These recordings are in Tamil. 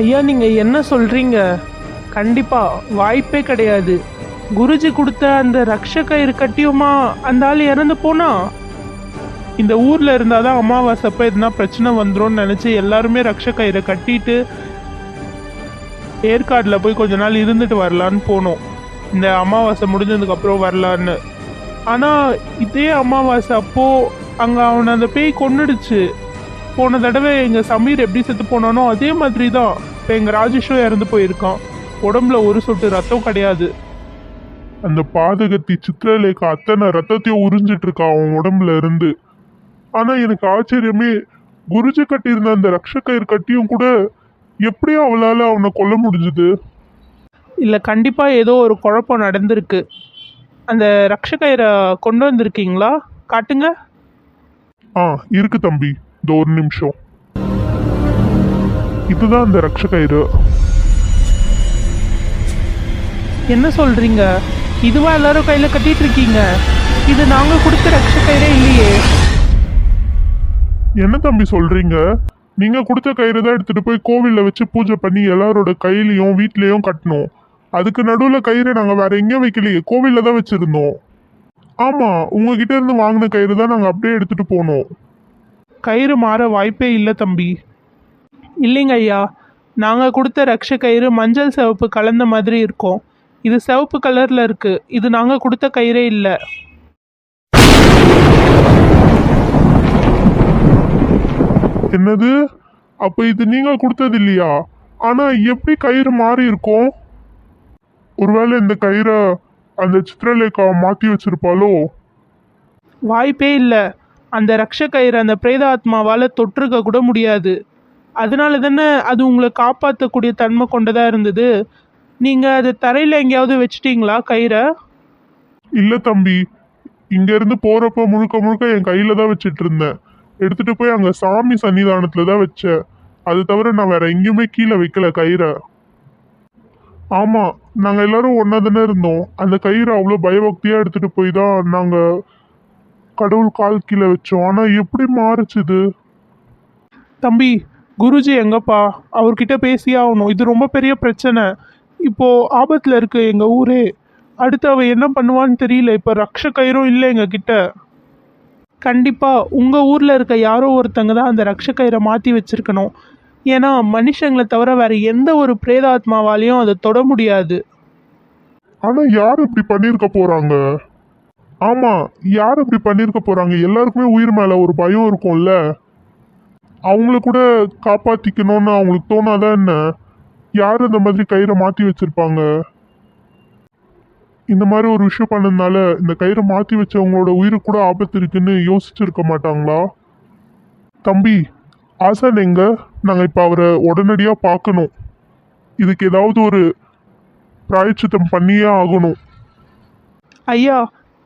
ஐயா நீங்கள் என்ன சொல்கிறீங்க கண்டிப்பாக வாய்ப்பே கிடையாது. குருஜி கொடுத்த அந்த ரக்ஷ கயிறு கட்டியுமா அந்த ஆள் இறந்து போனா? இந்த ஊரில் இருந்தால் தான் அமாவாசை அப்போ எதுனா பிரச்சனை வந்துரும்னு நினச்சி எல்லாருமே ரக்ஷ கயிறை கட்டிட்டு ஏற்காடில் போய் கொஞ்ச நாள் இருந்துட்டு வரலான்னு போனோம். இந்த அமாவாசை முடிஞ்சதுக்கப்புறம் வரலான்னு. ஆனால் இதே அமாவாசை அப்போது அங்கே அவனை அந்த பேய் கொன்னுடுச்சு. போன தடவை எங்கள் சமீர் எப்படி செத்து போனானோ அதே மாதிரி தான் இப்போ எங்கள் ராஜேஷும் இறந்து போயிருக்கான். உடம்புல ஒரு சொட்டு ரத்தம் கிடையாது. அந்த பாதகத்தி சித்திரலேகா அத்தனை ரத்தத்தையும் உறிஞ்சிட்டு இருக்கா அவன் உடம்புல இருந்து. ஆனா எனக்கு ஆச்சரியமே குருஜி கட்டியிருந்த அந்த ரக்ஷக்கயிறு கட்டியும் கூட எப்படி அவளால அவனை கொல்ல முடிஞ்சது? இல்லை கண்டிப்பாக ஏதோ ஒரு குழப்பம் நடந்திருக்கு. அந்த ரக்ஷ கயிறை கொண்டு வந்திருக்கீங்களா? காட்டுங்க. ஆ இருக்கு தம்பி. இந்த ஒரு நிமிஷம். இதுதான் அந்த ரக்ஷக்கயிறு என்ன சொல்கிறீங்க இதுவா எல்லாரும் கையில் கட்டிட்டு இருக்கீங்க. இது நாங்கள் கொடுத்த ரக்ஷ கயிறே இல்லையே. என்ன தம்பி சொல்றீங்க? நீங்க கொடுத்த கயிறு தான் எடுத்துட்டு போய் கோவில்ல வச்சு பூஜை பண்ணி எல்லாரோட கையிலயும் வீட்லயும் கட்டணும். அதுக்கு நடுவுல கயிறை நாங்க வேற எங்கேயும் வைக்கலையே. கோவில்ல தான் வச்சிருந்தோம். ஆமா உங்ககிட்ட இருந்து வாங்கின கயிறு தான் நாங்க அப்படியே எடுத்துட்டு போனோம். கயிறு மாற வாய்ப்பே இல்லை தம்பி. இல்லைங்க ஐயா. நாங்கள் கொடுத்த ரக்ஷ கயிறு மஞ்சள் சிவப்பு கலந்த மாதிரி இருக்கும். இது சிவப்பு கலரில் இருக்குது இது நாங்கள் கொடுத்த கயிறே இல்லை. என்னது? அப்ப இது நீங்க கொடுத்தது இல்லையா? ஆனா எப்படி கயிறு மாறி இருக்கும்? ஒருவேளை இந்த கயிறை அந்த சித்திரலேகா மாத்தி வச்சிருப்பாளோ? வாய்ப்பே இல்லை. அந்த ரக்ஷ கயிறு அந்த பிரேதாத்மாவால் தொற்றுக்க கூட முடியாது. அதனால தானே அது உங்களை காப்பாற்றக்கூடிய தன்மை கொண்டதாக இருந்தது? நீங்கள் அது தரையில் எங்கேயாவது வச்சிட்டீங்களா கயிறை? இல்ல தம்பி. இங்க இருந்து போறப்ப முழுக்க முழுக்க என் கையில தான் வச்சிட்டு இருந்தேன். எடுத்துட்டு போய் அங்க சாமி சன்னிதானத்துல தான் வச்சேன். அது தவிர நான் வேற எங்கேயுமே கீழே வைக்கல கயிறை. ஆமா நாங்க எல்லாரும் ஒன்னா தானே இருந்தோம். அந்த கயிறை அவ்வளோ பயபக்தியா எடுத்துட்டு போய் தான் நாங்க கடவுள் கால் கீழே வச்சோம். ஆனா எப்படி மாறுச்சுது தம்பி குருஜி எங்கப்பா? அவர்கிட்ட பேசியே ஆகணும். இது ரொம்ப பெரிய பிரச்சனை. இப்போ ஆபத்தில் இருக்குது எங்கள் ஊரே அடுத்து அவள் என்ன பண்ணுவான்னு தெரியல. இப்போ ரக்ஷ கயிறும் இல்லை எங்கள் கிட்ட கண்டிப்பாக உங்கள் ஊரில் இருக்க யாரோ ஒருத்தங்க தான் அந்த ரக்ஷ கயிறை மாற்றி வச்சிருக்கணும். ஏன்னா மனுஷங்களை தவிர வேறு எந்த ஒரு பிரேதாத்மாவாலையும் அதை தொட முடியாது. ஆனால் யார் இப்படி பண்ணியிருக்க போகிறாங்க ஆமாம் யார் இப்படி பண்ணியிருக்க போகிறாங்க எல்லாருக்குமே உயிர் மேலே ஒரு பயம் இருக்கும்ல. அவங்கள கூட காப்பாற்றிக்கணும்னு அவங்களுக்கு தோணாதான் என்ன? யார் இந்த மாதிரி கயிறை மாற்றி வச்சுருப்பாங்க? இந்த மாதிரி ஒரு விஷயம் பண்ணதுனால இந்த கயிறை மாற்றி வச்சவங்களோட உயிருக்கு கூட ஆபத்து இருக்குன்னு யோசிச்சிருக்க மாட்டாங்களா? தம்பி ஆசான் எங்க? நாங்கள் இப்போ அவரை உடனடியாக பார்க்கணும். இதுக்கு ஏதாவது ஒரு பிராயச்சித்தம் பண்ணியே ஆகணும். ஐயா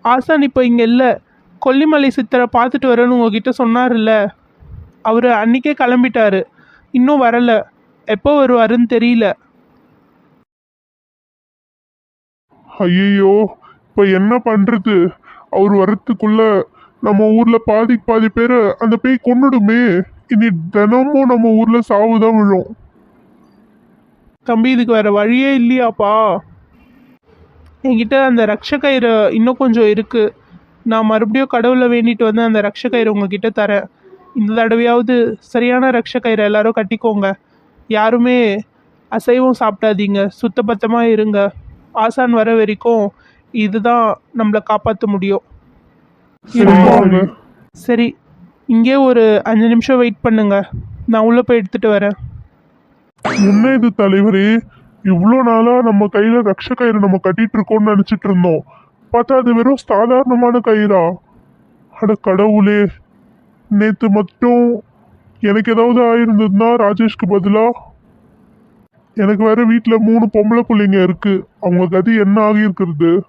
ஆசான் இப்போ இங்கே இல்லை. கொல்லிமலை சித்தரை பார்த்துட்டு வரேன்னு உங்ககிட்ட சொன்னார்ல அவர் அன்னைக்கே கிளம்பிட்டாரு. இன்னும் வரல. எப்போ வருவாருன்னு தெரியல. ஐயையோ இப்போ என்ன பண்றது? அவர் வரத்துக்குள்ள நம்ம ஊர்ல பாதி பாதி பேரை அந்த பேய் கொன்னுடுமே. இனி தினமும் நம்ம ஊர்ல சாவு தான் விழும். தம்பி இதுக்கு வேற வழியே இல்லையாப்பா? என்கிட்ட அந்த ரக்ஷ கயிறு இன்னும் கொஞ்சம் இருக்கு. நான் மறுபடியும் கடவுளை வேண்டிட்டு வந்து அந்த ரக்ஷ கயிறு உங்ககிட்ட தரேன். இந்த தடவையாவது சரியான ரக்ஷ கயிறை எல்லாரும் கட்டிக்கோங்க. யாருமே அசைவம் சாப்பிடாதீங்க. சுத்தபத்தமாக இருங்க. ஆசான் வர வரைக்கும் இதுதான் நம்மளை காப்பாற்ற முடியும். சரி. இங்கே ஒரு அஞ்சு நிமிஷம் வெயிட் பண்ணுங்க. நான் உள்ளே போய் எடுத்துட்டு வரேன். என்ன இது தலைவரே? இவ்வளோ நாளா நம்ம கையில ரக்ஷ கயிறு நம்ம கட்டிட்டு இருக்கோம்னு நினைச்சிட்டு இருந்தோம். பார்த்தா அது வெறும் சாதாரணமான கயிறா? அட கடவுளே. நேற்று மட்டும் எனக்கு ஏதாவது ஆயிருந்ததுன்னா ராஜேஷ்க்கு பதிலாக எனக்கு வேற வீட்டில் மூணு பொம்பளை பிள்ளைங்க இருக்கு. அவங்க கதி என்ன ஆகியிருக்கிறது?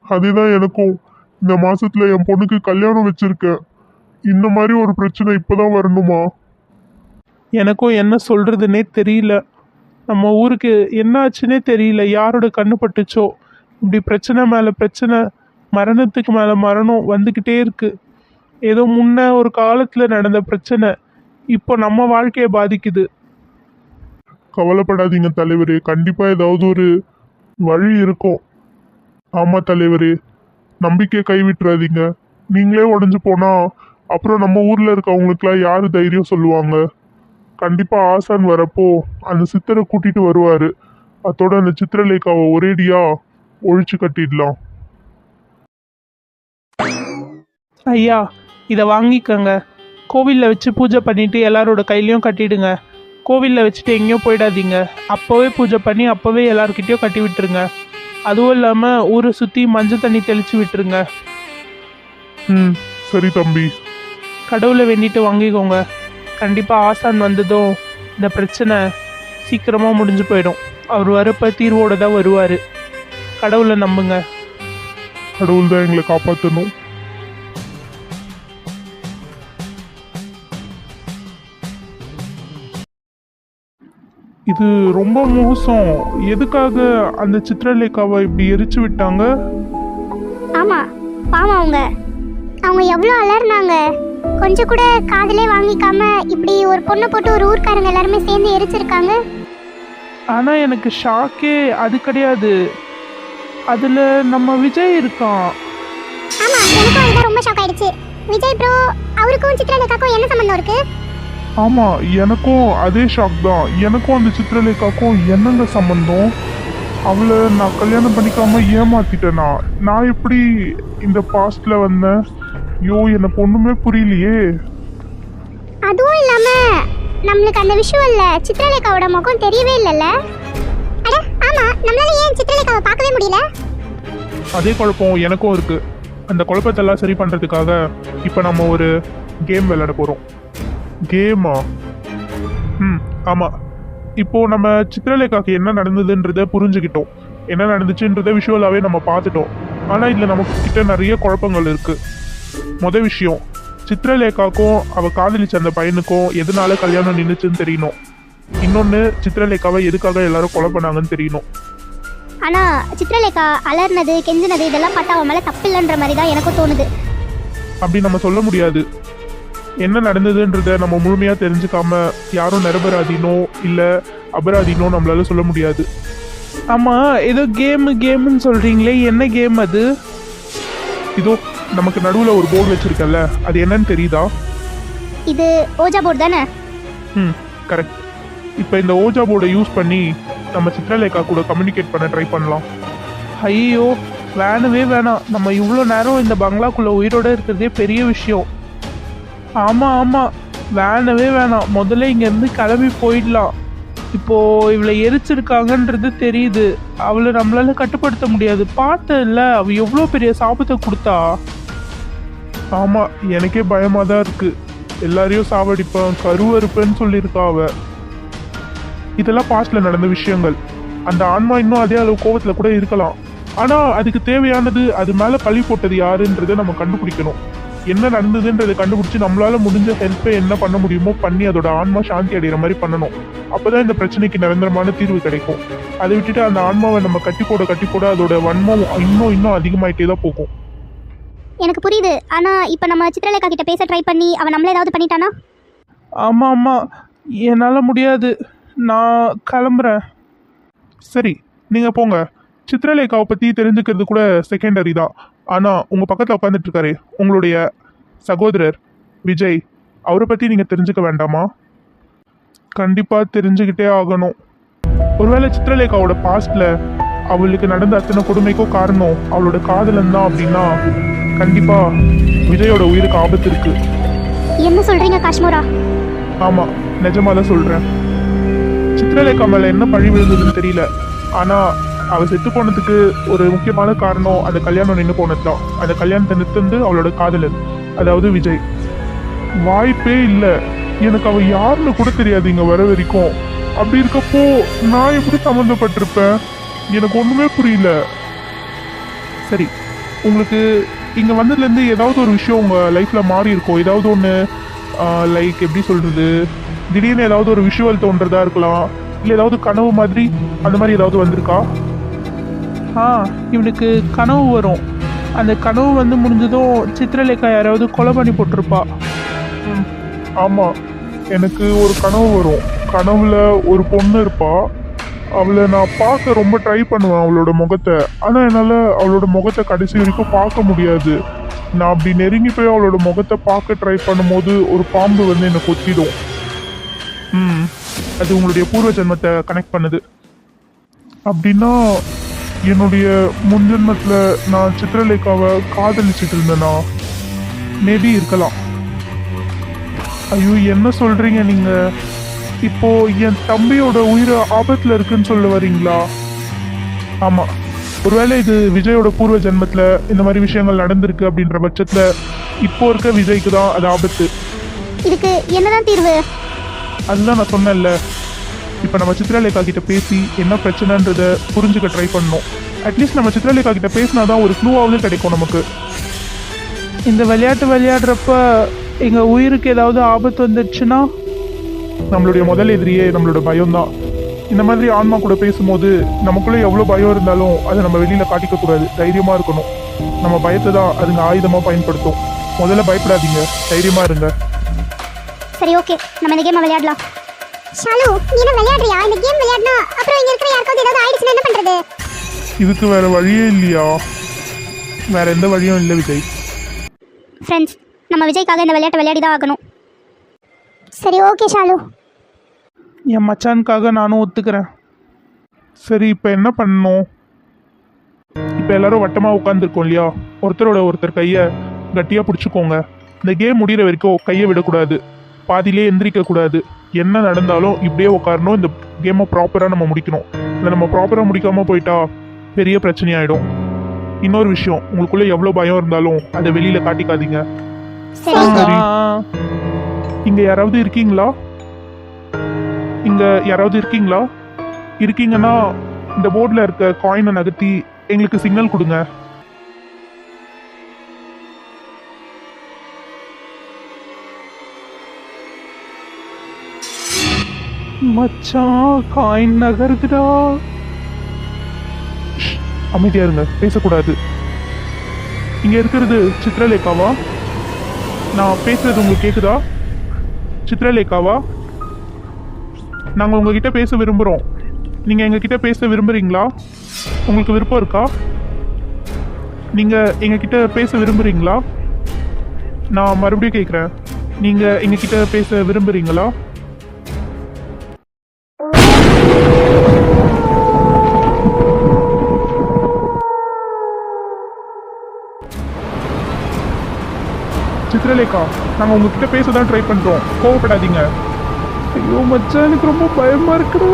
அதுதான் எனக்கும். இந்த மாசத்துல என் பொண்ணுக்கு கல்யாணம் வச்சிருக்கேன். இந்த மாதிரி ஒரு பிரச்சனை இப்பதான் வரணுமா? எனக்கும் என்ன சொல்கிறதுனே தெரியல. நம்ம ஊருக்கு என்னாச்சுன்னே தெரியல. யாரோட கண்ணு பட்டுச்சோ? இப்படி பிரச்சனை மேலே பிரச்சனை மரணத்துக்கு மேலே மரணம் வந்துக்கிட்டே இருக்குது ஏதோ முன்ன ஒரு காலத்தில் நடந்த பிரச்சனை இப்போ நம்ம வாழ்க்கையை பாதிக்குது. கவலைப்படாதீங்க தலைவரே கண்டிப்பா ஏதாவது ஒரு வழி இருக்கும். ஆமா தலைவரே நம்பிக்கையை கைவிட்டுறாதீங்க. நீங்களே உடஞ்சு போனா அப்புறம் நம்ம ஊர்ல இருக்கவங்களுக்குலாம் யாரு தைரியம் சொல்லுவாங்க? கண்டிப்பா ஆசான் வரப்போ அந்த சித்தரை கூட்டிட்டு வருவாரு. அதோட அந்த சித்திரலேகாவை ஒரேடியா ஒழிச்சு கட்டிடலாம். ஐயா இதை வாங்கிக்கோங்க. கோவிலில் வச்சு பூஜை பண்ணிட்டு எல்லாரோட கையிலையும் கட்டிடுங்க. கோவிலில் வச்சுட்டு எங்கேயும் போயிடாதீங்க. அப்போவே பூஜை பண்ணி அப்போவே எல்லாருக்கிட்டேயும் கட்டி விட்டுருங்க. அதுவும் இல்லாமல் ஊரை சுற்றி மஞ்சள் தண்ணி தெளித்து விட்டுருங்க. ம் சரி தம்பி. கடவுளை வேண்டிட்டு வாங்கிக்கோங்க. கண்டிப்பாக ஆசான் வந்ததும் இந்த பிரச்சனை சீக்கிரமாக முடிஞ்சு போயிடும். அவர் வரப்ப தீர்வோட தான் வருவார். கடவுளை நம்புங்க. கடவுள் தான் எங்களை காப்பாற்றணும் இது ரொம்ப மோசம். எதுக்காக அந்த சித்திரலேகாவை இப்படி எரிச்சு விட்டாங்க? ஆமா பாவம் அவங்க. அவங்க எவ்வளோ அலர்னாங்க கொஞ்சம் கூட காதலே வாங்கிக்காம இப்படி ஒரு பொண்ணை போட்டு ஒரு ஊர்க்காரங்க எல்லாருமே சேர்ந்து எரிச்சிருக்காங்க. ஆனால் எனக்கு ஷாக்கே அது கிடையாது. அதில் நம்ம விஜய் இருக்கான். ஆமா எனக்கும் அதுதான் ரொம்ப ஷாக் ஆயிடுச்சு. விஜய் ப்ரோ அவருக்கும் சித்ரலேகாக்கும் என்ன சம்பந்தம் இருக்கு? ஆமா எனக்கும் அதே ஷாக் தான். எனக்கும் அந்த சித்திரலேகாக்கும் என்னங்க சம்பந்தம்? அவளை நான் கல்யாணம் பண்ணிக்காம ஏமாத்திட்டேனா? நான் எப்படி இந்த பாஸ்ட்ல வந்தேன்? ஐயோ எனக்கு ஒண்ணுமே புரியலையே. அதுவும் இல்லாம நம்மளுக்கு அந்த விஷுவல்ல சித்ரலேகாவோட முகம் தெரியவே இல்லைல்ல. அட ஆமா நம்மளால ஏன் சித்ரலேகாவை பார்க்கவே முடியல? அதே குழப்பம் எனக்கும் இருக்கு. அந்த குழப்பத்தெல்லாம் சரி பண்றதுக்காக இப்போ நம்ம ஒரு கேம் விளையாட போறோம். கேமா. ம் ஆமா. இப்போ நம்ம சித்திரலேகாக்கு என்ன நடந்ததுன்றத புரிஞ்சுக்கிட்டோம். என்ன நடந்துச்சுன்றத விஷுவலாவே நம்ம பார்த்துட்டோம். ஆனா இதுல நமக்கு கிட்ட நிறைய குழப்பங்கள் இருக்கு. முத விஷயம் சித்திரலேகாக்கும் அவ காதலிச்ச அந்த பையனுக்கும் எதனால கல்யாணம் நின்னுச்சுன்னு தெரியணும். இன்னொன்னு சித்திரலேகாவை எதுக்காக எல்லாரும் கொலை பண்ணாங்கன்னு தெரியணும். ஆனா சித்ரலேகா அலர்னது கெஞ்சினது இதெல்லாம் பார்த்தா அவன் மேல தப்பு இல்லைன்ற மாதிரி தான் எனக்கும் தோணுது. அப்படி நம்ம சொல்ல முடியாது. என்ன நடந்ததுன்றத நம்ம முழுமையா தெரிஞ்சுக்காம யாரும் நிரபராதினோ இல்ல அபராதினோ நம்மளால சொல்ல முடியாது. ஆமாம் ஏதோ கேமு கேமுன்னு சொல்கிறீங்களே என்ன கேம் அது? இதோ நமக்கு நடுவுல ஒரு போர்டு வச்சிருக்கல அது என்னன்னு தெரியுதா? இது ஓஜா போர்டு தானே? ம் கரெக்ட். இப்போ இந்த ஓஜா போர்டை யூஸ் பண்ணி நம்ம சித்ரலேகா கூட கம்யூனிகேட் பண்ண ட்ரை பண்ணலாம். ஐயோ வேணவே வேணாம். நம்ம இவ்வளோ நேரம் இந்த பங்களாக்குள்ளே உயிரோட இருக்கிறதே பெரிய விஷயம். ஆமாம் ஆமாம் வேணவே வேணாம். முதல்ல இங்கேருந்து கிளம்பி போயிடலாம். இப்போ இவளை எரிச்சிருக்காங்கன்றது தெரியுது. அவளை நம்மளால் கட்டுப்படுத்த முடியாது. பார்த்ததில்ல அவ எவ்வளோ பெரிய சாபத்தை கொடுத்தா? ஆமாம் எனக்கே பயமாக தான் இருக்குது எல்லாரையும் சாவடிப்பேன் கருவறுப்பேன்னு சொல்லியிருக்கா அவ. இதெல்லாம் பாஸ்டில் நடந்த விஷயங்கள். அந்த ஆன்மா இன்னும் அதே அளவு கோபத்தில் கூட இருக்கலாம். ஆனால் அதுக்கு தேவையானது அது மேலே பழி போட்டது யாருன்றதை நம்ம கண்டுபிடிக்கணும். என்ன நடந்ததுன்றதை கண்டுபிடிச்சு நம்மளால முடிஞ்ச ஹெல்ப்பை என்ன பண்ண முடியுமோ பண்ணி அதோட ஆன்மா சாந்தி அடைகிற மாதிரி பண்ணணும். அப்பதான் இந்த பிரச்சனைக்கு நிரந்தரமான தீர்வு கிடைக்கும். அதை விட்டுட்டு அந்த ஆன்மாவை நம்ம கட்டி போட கட்டி போட அதோட வன்மம் இன்னும் இன்னும் அதிகமாயிட்டே தான் போகும். எனக்கு புரியுது. ஆனா இப்போ நம்ம சித்ரலேகா கிட்ட பேச ட்ரை பண்ணி அவன் நம்மள ஏதாவது பண்ணிட்டானா? ஆமாம் ஆமாம் என்னால் முடியாது. நான் கிளம்புறேன். சரி நீங்க போங்க. சித்ரலேகாவை பத்தி தெரிஞ்சுக்கிறது கூட செகண்டரி தான். ஆனா உங்க பக்கத்துல உட்காந்துட்டு இருக்காரு உங்களுடைய சகோதரர் விஜய் அவரை பத்தி நீங்க தெரிஞ்சுக்க வேண்டாமா? கண்டிப்பா தெரிஞ்சுக்கிட்டே ஆகணும். ஒருவேளை சித்ரலேகாவோட பாஸ்ட்ல அவளுக்கு நடந்த அத்தனை கொடுமைக்கும் காரணம் அவளோட காதலன் தான் அப்படின்னா கண்டிப்பா விஜயோட உயிருக்கு ஆபத்து இருக்கு. என்ன சொல்றீங்க காஷ்மோரா? ஆமா நிஜமா தான் சொல்றேன். சித்ரலேகா மேல என்ன பழி விழுந்ததுன்னு தெரியல. ஆனா அவள் செத்து போனதுக்கு ஒரு முக்கியமான காரணம் அந்த கல்யாணம் நின்று போனதுதான். அந்த கல்யாணத்தை நிறுத்தந்து அவளோட காதலர் அதாவது விஜய். வாய்ப்பே இல்லை. எனக்கு அவள் யாருன்னு கூட தெரியாது இங்கே வர வரைக்கும். அப்படி இருக்கப்போ நான் எப்படி சம்மந்தப்பட்டிருப்பேன்? எனக்கு ஒன்றுமே புரியல. சரி உங்களுக்கு இங்கே வந்ததுலேருந்து ஏதாவது ஒரு விஷயம் உங்கள் லைஃப்பில் மாறி இருக்கும் ஏதாவது ஒன்று லைக் எப்படி சொல்கிறது திடீர்னு ஏதாவது ஒரு விஷுவல் தோன்றதா இருக்கலாம்? இல்லை ஏதாவது கனவு மாதிரி அந்த மாதிரி ஏதாவது வந்திருக்கா? ஆ இவனுக்கு கனவு வரும். அந்த கனவு வந்து முடிஞ்சதும் சித்திரலேகா யாராவது கொலை பண்ணி போட்டிருப்பா. ஆமா. எனக்கு ஒரு கனவு வரும். கனவுல ஒரு பொண்ணு இருப்பா. அவளை நான் பார்க்க ரொம்ப ட்ரை பண்ணுவேன் அவளோட முகத்தை. ஆனால் என்னால் அவளோட முகத்தை கடைசி வரைக்கும் பார்க்க முடியாது. நான் அப்படி நெருங்கி போய் அவளோட முகத்தை பார்க்க ட்ரை பண்ணும்போது ஒரு பாம்பு வந்து என்னை கொத்திடும். ம் அது உங்களுடைய பூர்வ ஜென்மத்தை கனெக்ட் பண்ணுது. அப்படின்னா என்னுடைய முன்ஜென்மத்தில் நான் சித்திரலேகாவை காதலிச்சிட்டு இருந்தேனா மேபி இருக்கலாம். ஐயோ என்ன சொல்றீங்க நீங்க? இப்போ என் தம்பியோட உயிர் ஆபத்துல இருக்குன்னு சொல்ல வரீங்களா? ஆமா. ஒருவேளை இது விஜயோட பூர்வ ஜென்மத்துல இந்த மாதிரி விஷயங்கள் நடந்திருக்கு அப்படின்ற பட்சத்துல இப்போ இருக்க விஜய்க்கு தான் அது ஆபத்து. இதுக்கு என்னதான் தீர்வு? அதுதான் நான் சொன்னேன்ல. இப்போ நம்ம சித்ரலேகா கிட்ட பேசி என்ன பிரச்சனைன்றத புரிஞ்சுக்க ட்ரை பண்ணோம். அட்லீஸ்ட் நம்ம சித்ரலேகா கிட்ட பேசினா தான் ஒரு க்ளூவாவது கிடைக்கும் நமக்கு. இந்த விளையாட்டு விளையாடுறப்ப எங்கள் உயிருக்கு ஏதாவது ஆபத்து வந்துடுச்சுன்னா நம்மளுடைய முதல் எதிரியே நம்மளோட பயம்தான். இந்த மாதிரி ஆன்மா கூட பேசும்போது நமக்குள்ள எவ்வளோ பயம் இருந்தாலும் அதை நம்ம வெளியில காட்டிக்க கூடாது. தைரியமா இருக்கணும். நம்ம பயத்தை தான் அதுங்க ஆயுதமா பயன்படுத்தும். முதல்ல பயப்படாதீங்க. தைரியமா இருங்க. சரி ஓகே நம்ம இந்த கேம் விளையாடலாம். ஷாலு நீ என்ன விளையாடுறியா? இந்த கேம் விளையாடினா அப்புறம் இங்க இருக்கிற யாருக்காவது ஏதாவது ஆயிடுச்சுன்னா என்ன பண்றது? இதுக்கு வேற வழியே இல்லையா? வேற எந்த வழியும் இல்லை விஜய். ஃப்ரெண்ட்ஸ் நம்ம விஜய்க்காக இந்த விளையாட்டை விளையாடி தான் ஆகணும். சரி ஓகே ஷாலு. என் மச்சானுக்காக நானும் ஒத்துக்கிறேன். சரி இப்போ என்ன பண்ணணும்? இப்போ எல்லாரும் வட்டமா உட்காந்துருக்கோம் இல்லையா? ஒருத்தரோட ஒருத்தர் கையை கட்டியா பிடிச்சிக்கோங்க. இந்த கேம் முடிகிற வரைக்கும் கையை விடக்கூடாது. பாதியிலே எந்திரிக்க கூடாது என்ன நடந்தாலும் இப்படியே உட்காரணும் இந்த கேமை ப்ராப்பராக நம்ம முடிக்கணும். இதை நம்ம ப்ராப்பராக முடிக்காம போயிட்டா பெரிய பிரச்சனையாயிடும். இன்னொரு விஷயம் உங்களுக்குள்ள எவ்வளோ பயம் இருந்தாலும் அதை வெளியில காட்டிக்காதீங்க. சரி. இங்க யாராவது இருக்கீங்களா? இங்க யாராவது இருக்கீங்களா? இருக்கீங்கன்னா இந்த போர்டில் இருக்க காயினை நகர்த்தி எங்களுக்கு சிக்னல் கொடுங்க. மச்சான் காயின் நகருதுடா. அமைதியா இருங்க பேசக்கூடாது. இங்க இருக்கிறது சித்ரலேகாவா? நான் பேசுறது உங்களுக்கு கேக்குதா? சித்ரலேகாவா? நாங்க உங்ககிட்ட பேச விரும்புறோம். நீங்க எங்ககிட்ட பேச விரும்புறீங்களா? உங்களுக்கு விருப்பம் இருக்கா? நீங்க எங்ககிட்ட பேச விரும்புறீங்களா? நான் மறுபடியும் கேட்குறேன் நீங்க எங்ககிட்ட பேச விரும்புறீங்களா? சித்ரலேகா நாங்க உங்ககிட்ட பேச தான் ட்ரை பண்றோம். கோவப்படாதீங்க. ஐயோ மச்சான் எனக்கு ரொம்ப பயமா இருக்குடா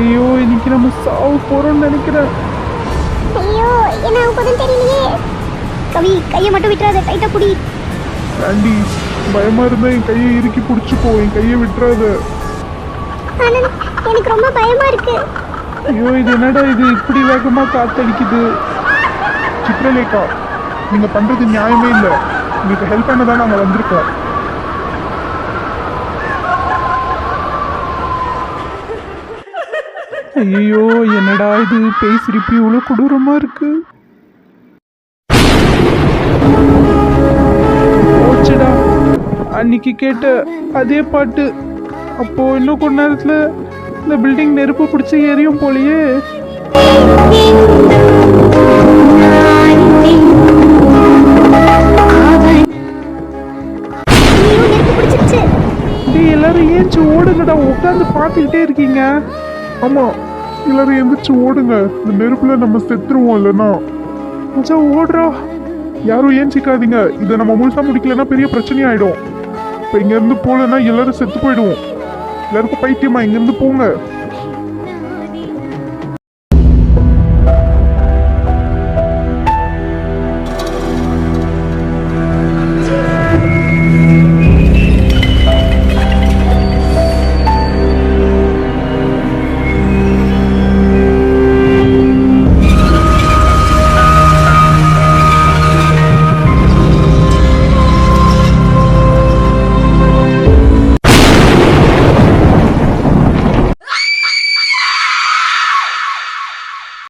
ஐயோ இன்னைக்கு நம்ம சாவு போறோம்னு நினைக்கிறேன். ஐயோ என்ன ஆகுதுன்னு தெரியலையே? கவி கையை மட்டும் விட்டுறாத டைட்டா புடி. ஆண்டி பயமா இருந்தா என் கையை இறுக்கி பிடிச்சிக்கோ என் கையை விட்டுறாத. எனக்கு ரொம்ப பயமா இருக்கு. ஐயோ இது என்னடா இது? இப்படி வேகமா காத்தடிக்குது. சித்ரலேகா நீங்க பண்றது நியாயமே இல்லை. உங்களுக்கு ஹெல்ப் பண்ண தான் நாங்க வந்திருக்கோம் ஐயோ என்னடா இது? பேய் சிரிப்பு இவ்வளோ கொடூரமா இருக்கு. போச்சுடா. அன்னைக்கு கேட்ட அதே பாட்டு. அப்போ இன்னும் கொஞ்ச நேரத்துல இந்த பில்டிங் நெருப்பு பிடிச்சி எரியும் போலயே. உட்காந்து பார்த்துக்கிட்டே இருக்கீங்க? ஆமாம் எல்லாரும் எந்திரிச்சு ஓடுங்க. இந்த நெருப்பில் நம்ம செத்துருவோம் இல்லைன்னா? கொஞ்சம் ஓடுறோம் யாரும் ஏஞ்சிக்காதீங்க. இதை நம்ம முழுசா முடிக்கலன்னா பெரிய பிரச்சனையாயிடும். இப்போ இங்கேருந்து போகலன்னா எல்லாரும் செத்து போயிடுவோம். எல்லாருக்கும் பைத்தியமா இங்கேருந்து போங்க.